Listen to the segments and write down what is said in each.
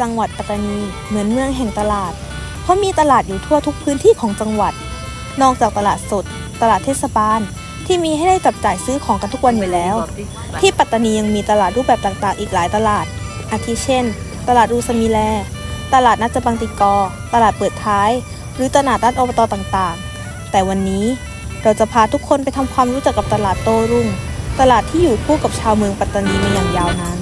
จังหวัดปัตตานีเหมือนเมืองแห่งตลาด เพราะมีตลาดอยู่ทั่วทุกพื้นที่ของจังหวัด นอกจากตลาดสด ตลาดเทศบาล ที่มีให้ได้จับจ่ายซื้อของกันทุกวันอยู่แล้ว ที่ปัตตานียังมีตลาดรูปแบบต่างๆ อีกหลายตลาด อาทิเช่น ตลาดรูสมิแล ตลาดนัดจบังติกอ ตลาดเปิดท้าย หรือตลาดด้านอบตต่างๆ แต่วันนี้เราจะพาทุกคนไปทำความรู้จักกับตลาดโต้รุ่ง ตลาดที่อยู่คู่กับชาวเมืองปัตตานีมาอย่างยาวนาน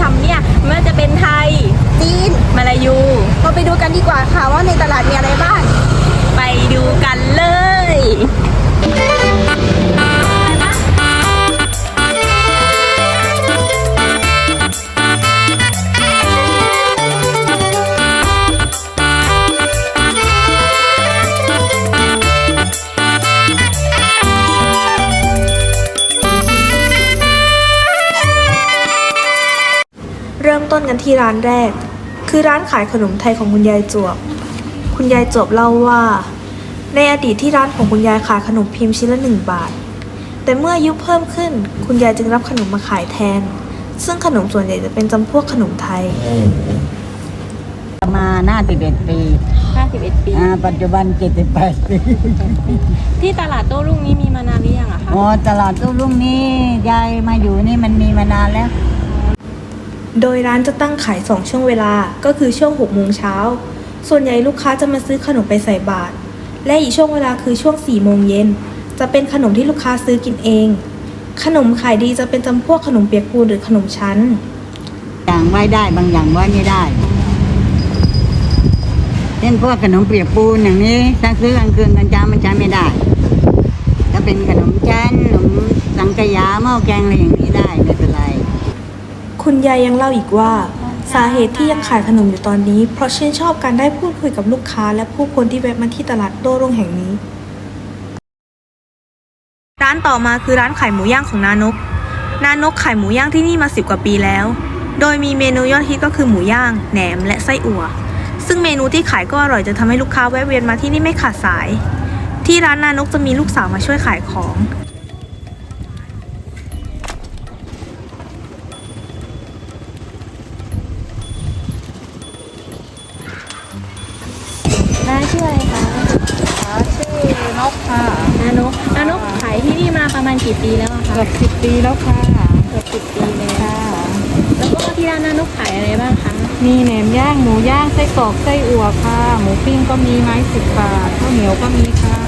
ธรรมเนี่ยไม่ว่าจะเป็นไทย จีน มาลายู เราไปดูกันดีกว่าค่ะว่าในตลาดมีอะไรบ้าง ไปดูกันเลย กันที่ร้านแรก คือร้านขายขนมไทยของคุณยายจวบ คุณยายจวบเล่าว่า ในอดีตที่ร้านของคุณยายขายขนมพิมพ์ชิ้นละหนึ่งบาท แต่เมื่ออายุเพิ่มขึ้น คุณยายจึงรับขนมมาขายแทน ซึ่งขนมส่วนใหญ่จะเป็นจำพวกขนมไทย มาหน้าสิบเอ็ดปี51 ปี อ่าปัจจุบันเจ็ดสิบแปดปีที่ตลาดโต้รุ่งนี้มีมานานหรือยังอะคะอ๋อตลาดตู้รุ่งนี้ยายมาอยู่นี่มันมีมานานแล้ว โดยร้านจะตั้งขาย 2 ช่วงเวลา ก็คือช่วง6โมงเช้า ส่วนใหญ่ลูกค้าจะมาซื้อขนมไปใส่บาตร และอีกช่วงเวลาคือช่วง4โมงเย็น จะเป็นขนมที่ลูกค้าซื้อกินเอง ขนมขายดีจะเป็นจำพวกขนมเปียกปูนหรือขนมชั้น อย่างไหว้ได้บางอย่างไหว้ไม่ได้ เช่นพวกขนมเปียกปูนอย่างนี้ถ้าซื้อกลางคืนกลางเช้ามันใช้ไม่ได้ ถ้าเป็นขนมจันขนมสังกะยาหม้อแกงอะไรอย่างนี้ได้ไม่เป็นไร คุณยายยังเล่าอีกว่า สาเหตุที่ยังขายขนมอยู่ตอนนี้ เพราะชื่นชอบการได้พูดคุยกับลูกค้า และผู้คนที่แวะมาที่ตลาดโต้รุ่งแห่งนี้ ร้านต่อมาคือร้านขายหมูย่างของนานก นานกขายหมูย่างที่นี่มาสิบกว่าปีแล้ว โดยมีเมนูยอดฮิตก็คือหมูย่าง แหนม และไส้อั่ว ซึ่งเมนูที่ขายก็อร่อยจนทำให้ลูกค้าแวะเวียนมาที่นี่ไม่ขาดสาย ที่ร้านนานกจะมีลูกสาวมาช่วยขายของ ออะไรคะชื่อนกค่ะนานกนานกขายที่นี่มาประมาณกี่ปีแล้วอะคะเกือบสิบปีแล้วค่ะเกือบสิบปีเลยค่ะ แล้วก็ที่ร้านนานกขายอะไรบ้างคะมีแหนมย่างหมูย่างไส้กรอกไส้อั่วค่ะ หมูปิ้งก็มีไม้สิบบาทข้าวเหนียวก็มีค่ะ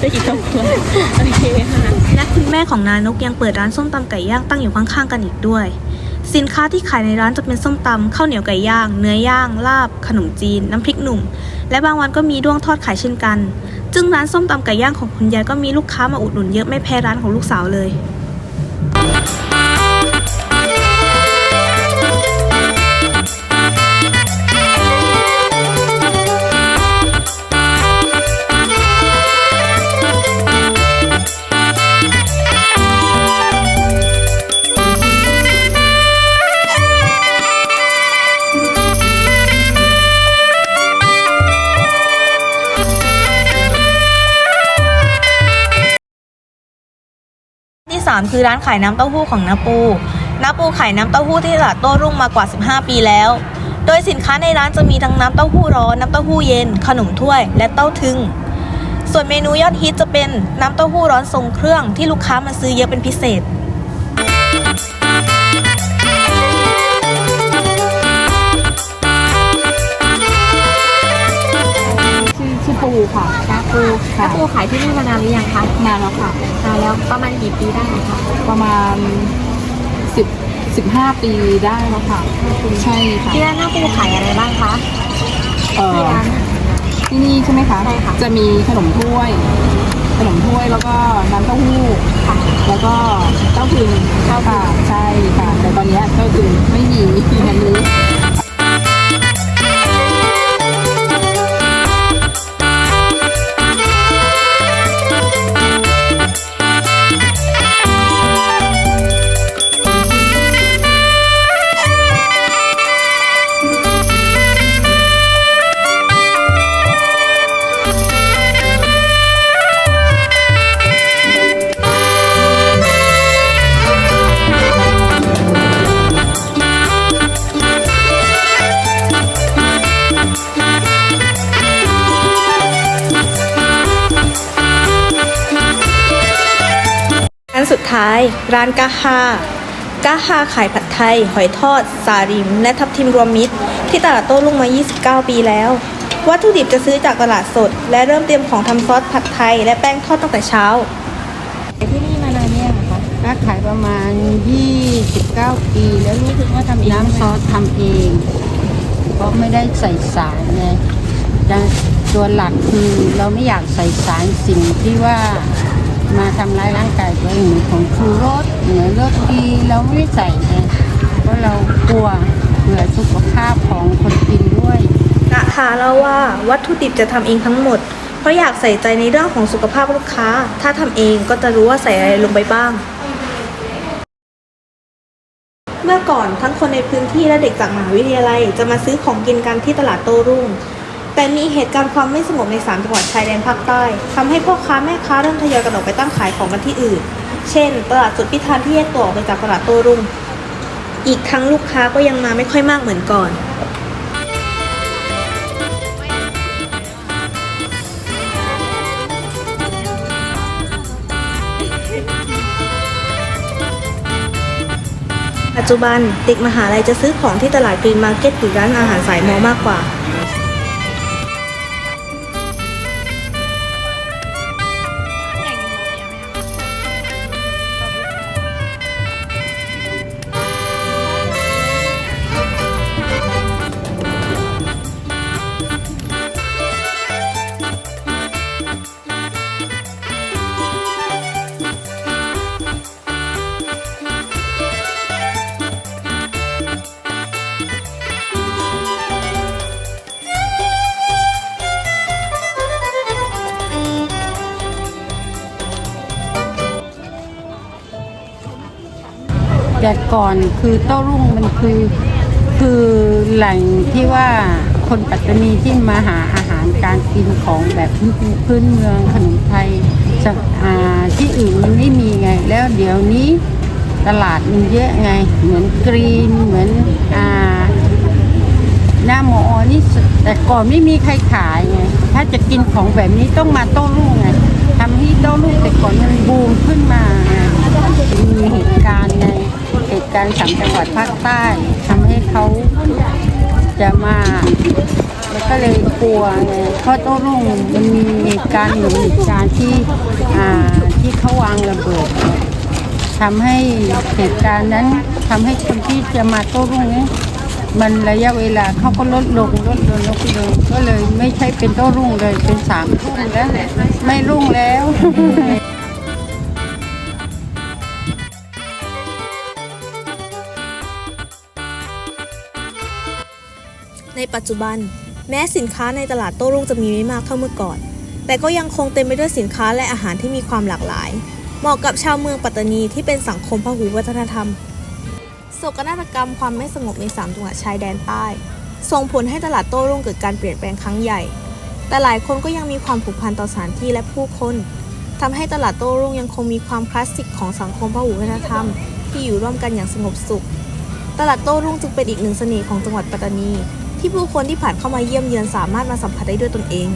ได้กี่ครอบครัวโอเคค่ะและคุณแม่ของนานกยังเปิดร้านส้มตำไก่ย่างตั้งอยู่ข้างๆกันอีกด้วย สินค้าที่ขายในร้านจะเป็นส้มตำข้าวเหนียวไก่ย่าง เนื้อย่าง ลาบ ขนมจีน น้ำพริกหนุ่ม และบางวันก็มีด้วงทอดขายเช่นกันจึงร้านส้มตำไก่ย่างของคุณยายก็มีลูกค้ามาอุดหนุนเยอะไม่แพ้ร้านของลูกสาวเลย 3 คือร้านขายน้ำเต้าหู้ของนาปูนาปูขายน้ำเต้าหู้ที่ตลาดโต้รุ่งมากว่า 15 ปีแล้ว โดยสินค้าในร้านจะมีทั้งน้ำเต้าหู้ร้อน น้ำเต้าหู้เย็น ขนมถ้วย และเต้าทึง ส่วนเมนูยอดฮิตจะเป็นน้ำเต้าหู้ร้อนทรงเครื่องที่ลูกค้ามาซื้อเยอะเป็นพิเศษ ปูค่ะน้าปูขายที่นี่มานานหรือยังคะนานแล้วค่ะ นานแล้วประมาณกี่ปีได้คะประมาณสิบสิบห้าปีได้แล้วค่ะ ใช่ค่ะที่ร้านน้าปูขายอะไรบ้างคะเอ่อที่ร้าน ที่นี่ใช่ไหมคะ ใช่ค่ะ จะมีขนมถ้วย ขนมถ้วยแล้วก็น้ำเต้าหู้ ค่ะ แล้วก็เต้าถึงค่ะใช่ค่ะ แต่ตอนเนี้ยเต้าถึงไม่มีอันนี้ ท้าย ร้านกาฮากาฮาขายผัดไทย หอยทอด สาลิม และทับทิมรวมมิตร ที่ตลาดโต้รุ่งมา 29 ปีแล้ว วัตถุดิบจะซื้อจากตลาดสด และเริ่มเตรียมของทำซอสผัดไทย และแป้งทอดตั้งแต่เช้า ที่นี่มานานเนี่ยงคะค้าขายประมาณ 29 ปี แล้วรู้สึกว่าทำน้ำซอสทำเอง เพราะไม่ได้ใส่สารไงแต่ตัวหลักคือเราไม่อยากใส่สารสิ่งที่ว่า มาทำร้ายร่างกายตัวเองเหมือนของชูรสเหนือรสดีเราไม่ใส่ไงเพราะเรากลัวเผื่อสุขภาพของคนกินด้วยกะทาเล่าว่าวัตถุดิบจะทำเองทั้งหมด เพราะอยากใส่ใจในเรื่องของสุขภาพลูกค้า ถ้าทำเองก็จะรู้ว่าใส่อะไรลงไปบ้าง เมื่อก่อนทั้งคนในพื้นที่และเด็กจากมหาวิทยาลัยจะมาซื้อของกินกันที่ตลาดโต้รุ่ง แต่มีเหตุการณ์ความไม่สงบในสามจังหวัดชายแดนภาคใต้ทำให้พ่อค้าแม่ค้าเริ่มทยอยกันออกไปตั้งขายของกันที่อื่น เช่น ตลาดสุดพิธานที่แยกตัวออกไปจากตลาดโต้รุ่ง อีกทั้งลูกค้าก็ยังมาไม่ค่อยมากเหมือนก่อนปัจจุบันเด็กมหาลัยจะซื้อของที่ตลาดกรีนมาร์เก็ตหรือร้านอาหารสายมอมากกว่า แต่ก่อนคือโต้รุ่งมันคือคือแหล่งที่ว่าคนปัตตานีที่มาหาอาหารการกินของแบบพื้นเมืองขนมไทยจะอ่าที่อื่นมันไม่มีไง แล้วเดี๋ยวนี้ตลาดมันเยอะไง เหมือนกรีนเหมือนอ่าหน้าหมอนี่แต่ก่อนไม่มีใครขายไงถ้าจะกินของแบบนี้ต้องมาโต้รุ่งไงทำให้โต้รุ่งแต่ก่อนมันบูมขึ้นมาไงมีเหตุ การณ์ในสามจังหวัดภาคใต้ทำให้เขาจะมา แล้วก็เลยกลัวไงเพราะโต้รุ่งมันมีเหตุการณ์หนึ่งเหตุการณ์ที่อ่าที่เขาวางระเบิดทำให้เหตุการณ์นั้นทำให้คนที่จะมาโต้รุ่งเนี้มันระยะเวลาเขาก็ลดลงลดลงลดลงก็เลยไม่ใช่เป็นโต้รุ่งเลยเป็นสามทุ่มแล้วไม่รุ่งแล้ว ในปัจจุบัน แม้สินค้าในตลาดโต้รุ่งจะมีไม่มากเท่าเมื่อก่อน แต่ก็ยังคงเต็มไปด้วยสินค้าและอาหารที่มีความหลากหลาย เหมาะกับชาวเมืองปัตตานีที่เป็นสังคมพหูวัฒนธรรมโศกนาฏกรรมความไม่สงบใน 3 จังหวัดชายแดนใต้ส่งผลให้ตลาดโต้รุ่งเกิดการเปลี่ยนแปลงครั้งใหญ่ แต่หลายคนก็ยังมีความผูกพันต่อสถานที่และผู้คน ทำให้ตลาดโต้รุ่งยังคงมีความคลาสสิกของสังคมพหูวัฒนธรรม ที่อยู่ร่วมกันอย่างสงบสุข ตลาดโต้รุ่งจึงเป็นอีกหนึ่งเสน่ห์ของจังหวัดปัตตานี ที่ผู้คนที่ผ่านเข้ามาเยี่ยมเยือนสามารถมาสัมผัสได้ด้วยตนเอง